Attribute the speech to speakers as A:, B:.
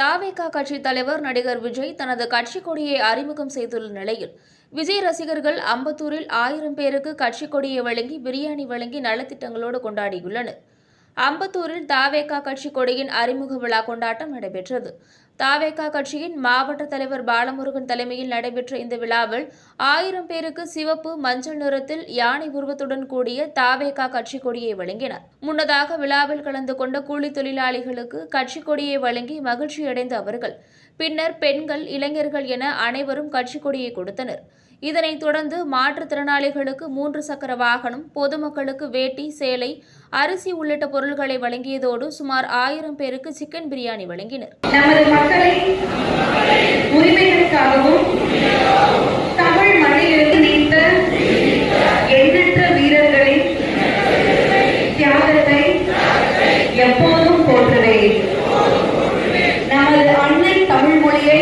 A: தாவேகா கட்சி தலைவர் நடிகர் விஜய் தனது கட்சி கொடியை அறிமுகம் செய்துள்ள நிலையில் விஜய் ரசிகர்கள் அம்பத்தூரில் ஆயிரம் பேருக்கு கட்சி கொடியை வழங்கி பிரியாணி வழங்கி நலத்திட்டங்களோடு கொண்டாடியுள்ளனர். அம்பத்தூரில் தாவேகா கட்சி கொடியின் அறிமுக விழா கொண்டாட்டம் நடைபெற்றது. தாவேகா கட்சியின் மாவட்ட தலைவர் பாலமுருகன் தலைமையில் நடைபெற்ற இந்த விழாவில் ஆயிரம் பேருக்கு சிவப்பு மஞ்சள் நிறத்தில் யானை உருவத்துடன் கூடிய தாவேகா கட்சி கொடியை வழங்கினர். முன்னதாக விழாவில் கலந்து கொண்ட கூலி தொழிலாளிகளுக்கு கட்சி கொடியை வழங்கி மகிழ்ச்சியடைந்த அவர்கள். பின்னர் பெண்கள் இளைஞர்கள் என அனைவரும் கட்சி கொடியை கொடுத்தனர். இதனைத் தொடர்ந்து மாற்றுத்திறனாளிகளுக்கு மூன்று சக்கர வாகனம் பொதுமக்களுக்கு வேட்டி சேலை அரிசி உள்ளிட்ட பொருட்களை வழங்கியதோடு சுமார் ஆயிரம் பேருக்கு சிக்கன் பிரியாணி வழங்கினர்.
B: நமது மக்களின் உரிமைகளுக்காகவும் தமிழ் மண்ணிலிருந்து நீத்த எண்ணற்ற வீரர்களின் தியாகத்தை எப்போதும் போற்றுவேன் நமது அன்னை தமிழ் மொழியை